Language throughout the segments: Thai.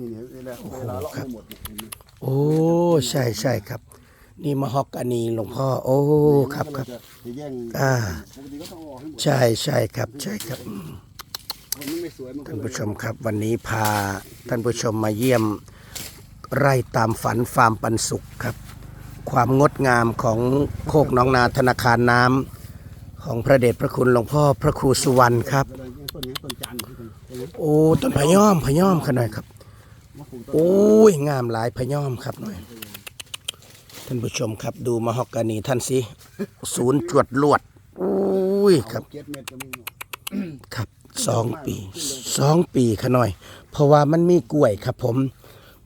นี่เนี่ยเวลาเวลาเลาะไม่หมดเนี่ยเห็นไหมโอ้ใช่ใช่ครับ นี่มะฮอกกานีหลวงพ่อ โอ้ครับครับ จะจะแย่งอ่า ปกติก็ต้องเอาออกให้หมดใช่ใช่ครับ ใช่ครับ คนนี้ไม่สวยมันก็ท่านเลยผู้ชมครับวันนี้พาท่านผู้ชมมาเยี่ยมไร่ตามฝันฟาร์มปันสุขครับ ความงดงามของโคกหน้องนาธนาคารน้ำของพระเดชพระคุณหลวงพ่อพระครูสุวรรณครับ เวลาแย่งต้นนี้ต้นจานที่เป็นเป็นโอ้ต้นพะย้อมพะย้อมขนาดครับมะกรูดต้น โอ้ยงามหลายพะย้อมครับหน่อยท่านผู้ชมครับดูมะฮอกกานีท่านสิศูนย์จวดลวดโอ้ยครับเจ็ดเม็ดก็มีหมดครับสองปีสองปีขะหน่อย เพราะว่ามันมีกล้วยครับผม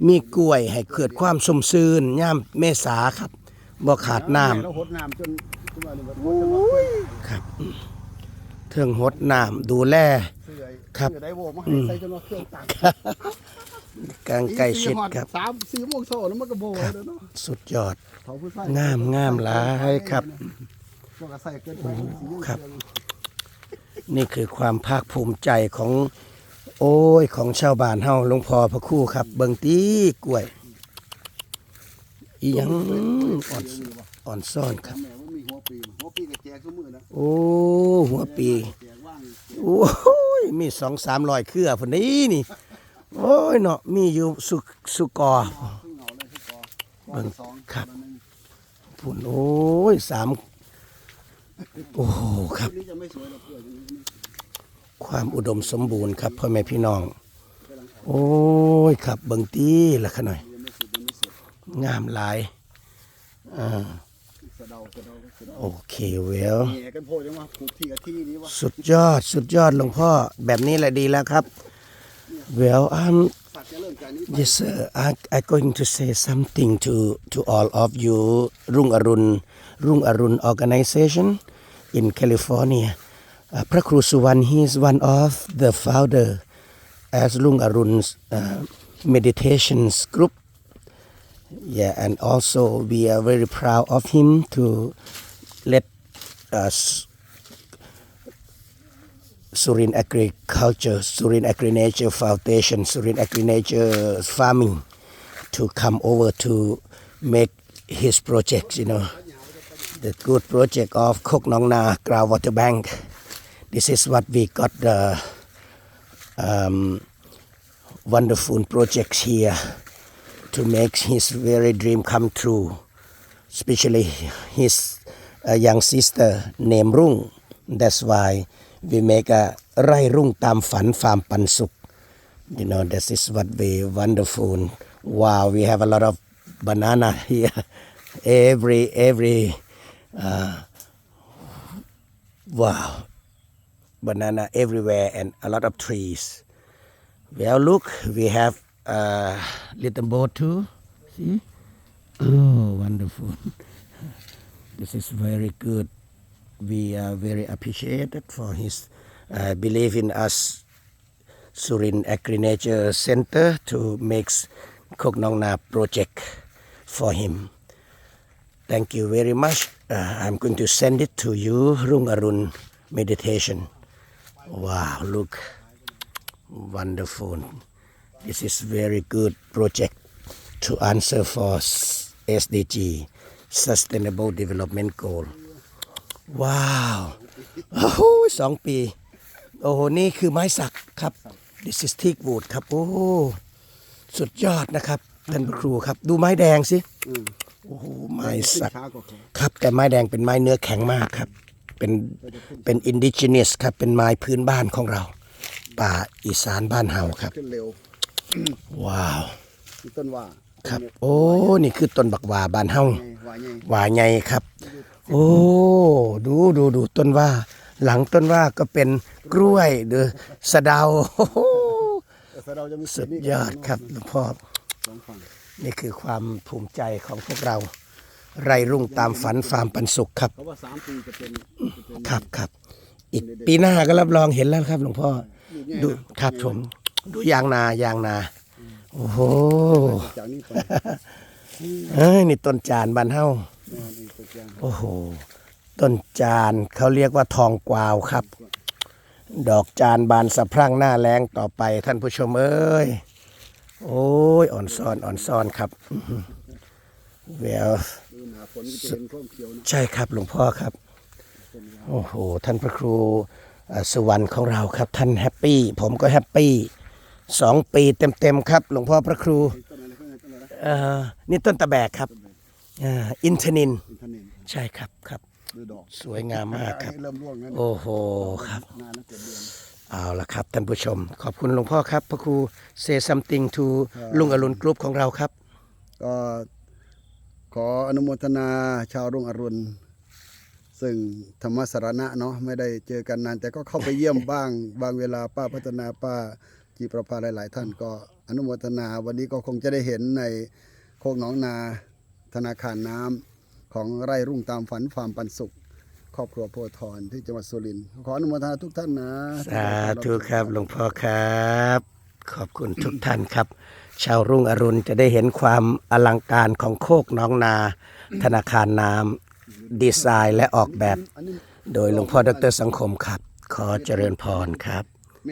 มีกล้วยให้เกิดความสมซื่นย่ามเมษาครับบ่ขาดน้ำแล้วหดน้ำจนจนว่าเนี่ยมันหดจนว่าครับเทิงหดน้ำดูแลเสื้อครับเสื้อได้โบกมาให้ใส่จนว่าเครื่องตัก กลางใกล้ชิดครับสามสี่โมงโซ่แล้วมันก็โบกแล้วเนาะสุดยอดเขาผู้ชยงามงามหลายครับพวกก็ใส่เกินไปสีเหลืองครับ นี่คือความภาคภูมิใจของ โอ้ยของชาวบ้านเฮาหลวงพ่อพระครู่ครับ เบิ่งตีกล้วย อีหยังอ่อนอ่อนซ่อนครับแม่ว่ามีหัวปีหัวปีก็แจกทุกมื้อนะโอ้หัวปีแจกว่างโอ้ยมีสองสามร้อยเครือพุ่นนี้นี่ โอ้ยเนาะมีอยู่สุสุกอขึ้นเหงาเลยที่กอเบิ่งสองครับนหนึ่งพุ่นโอ้ยสามโอ้โหครับอันนี้จะไม่สวยหรอกเพื่อนอันนี้ความอุดมสมบูรณ์ครับพ่อแม่พี่น้อง โอ้ยครับเบิ่งตีละขะหน่อยยังไม่สุดยังไม่สุดงามหลายอ่าสะเดาสะเดาสะเดาโอเคเวลแหน่กันโพดยังว่าปลูกที่กับที่นี้วะสุดยอดสุดยอดหลวงพ่อแบบนี้แหละดีแล้วครับ Well, um, yes, uh, I I going to say something to to all of you, Rung Arun, Rung Arun organization in California. Uh, Prakru Suwan, he is one of the founder as Rung Arun's uh, meditations group. Yeah, and also we are very proud of him to let us Surin Agriculture, Surin Agri-Nature Foundation, Surin Agri-Nature Farming to come over to make his projects, you know, the good project of Kok Nong Na Groundwater Bank. This is what we got the um, wonderful projects here to make his very dream come true, especially his uh, young sister named Rung. That's why we make a Rai Rung Tam Fan Farm Pan Suk. You know, this is what we wonderful. Wow, we have a lot of banana here. Every every uh, wow, banana everywhere and a lot of trees. Well, look, we have a little boat too. See? Oh, wonderful. this is very good. We are very appreciated for his uh, belief in us, Surin Agriculture Center, to make Kok project for him. Thank you very much. Uh, I'm going to send it to you, Rungarun Meditation. Wow, look wonderful. This is very good project to answer for SDG, Sustainable Development Goal. ว้าวโอ้โหสองปี โอ้โห นี่คือไม้สักครับ This is teak wood ครับ โอ้ สุดยอดนะครับท่านครูครับ ดูไม้แดงสิโอ้โห ไม้สัก ครับ แต่ไม้แดงเป็นไม้เนื้อแข็งมากครับ เป็นเป็นอินดิจิเนสครับ เป็นไม้พื้นบ้านของเรา ป่าอีสานบ้านเฮาครับ ขึ้นเร็ว ว้าวต้นว่าครับ โอ้ นี่คือต้นบักหว่าบ้านเฮาไงว่าไงหว่าใหญ่ครับ โอ้ดูดูดูต้นว่า หลังต้นว่าก็เป็นกล้วยเดือสะเดาโอ้โหแต่สะเดาจะมีสุดยอดครับหลวงพ่อนี่คือความภูมิใจของพวกเรา ไรรุ่งตามฝันฟาร์มปันสุขครับเขาว่าสามปีก็เป็นครับครับ อีกปีหน้าก็รับรองเห็นแล้วครับหลวงพ่อดูครับผมดูยางนายางนา โอ้โหเอ้ยนี่ต้นจานบานเฮา โอ้โห ต้นจานเขาเรียกว่าทองกวาวครับ ดอกจานบานสะพรั่งหน้าแรงต่อไปท่านผู้ชมเอ้ย โอ้ย อ่อนซ่อนอ่อนซ่อนครับอื้อหือ well ดูหนาฝนก็จะเวใช่ครับหลวงพ่อครับ โอ้โห ท่านพระครูสุวรรณของเราครับ ท่านแฮปปี้ ผมก็แฮปปี้สองปีเต็มๆครับ หลวงพ่อพระครูเอ่อนี่ต้นตะแบกครับ อ่าอินทนินอินทนินใช่ครับครับดูดอกสวยงามมากครับ เริ่มร่วงแล้วโอ้โหครับ นานแล้วเจ็ดเดือน เอาละครับท่านผู้ชม ขอบคุณหลวงพ่อครับ พระครู say something to ลุงอรุณกรุ๊ปของเราครับ ก็ขออนุโมทนาชาวรุ่งอรุณ ซึ่งธรรมสารณะเนาะไม่ได้เจอกันนาน แต่ก็เข้าไปเยี่ยม บ้าง บางเวลาป้าพัฒนาป้าจีประภาหลาย ๆ ท่านก็อนุโมทนาวันนี้ก็คงจะได้เห็นในโคกหนองนา ธนาคารน้ำของไร่รุ่งตามฝันฟาร์มปันสุข ครอบครัวโพธิ์ทอนที่จังหวัดสุรินทร์ขออนุโมทนาทุกท่านนะสาธุครับหลวงพ่อครับ ขอบคุณทุกท่านครับ ชาวรุ่งอรุณจะได้เห็นความอลังการของโคกหน้องนา ธนาคารน้ำดีไซน์และออกแบบอันนี้โดยหลวงพ่อดรสังคมครับ ขอเจริญพรครับ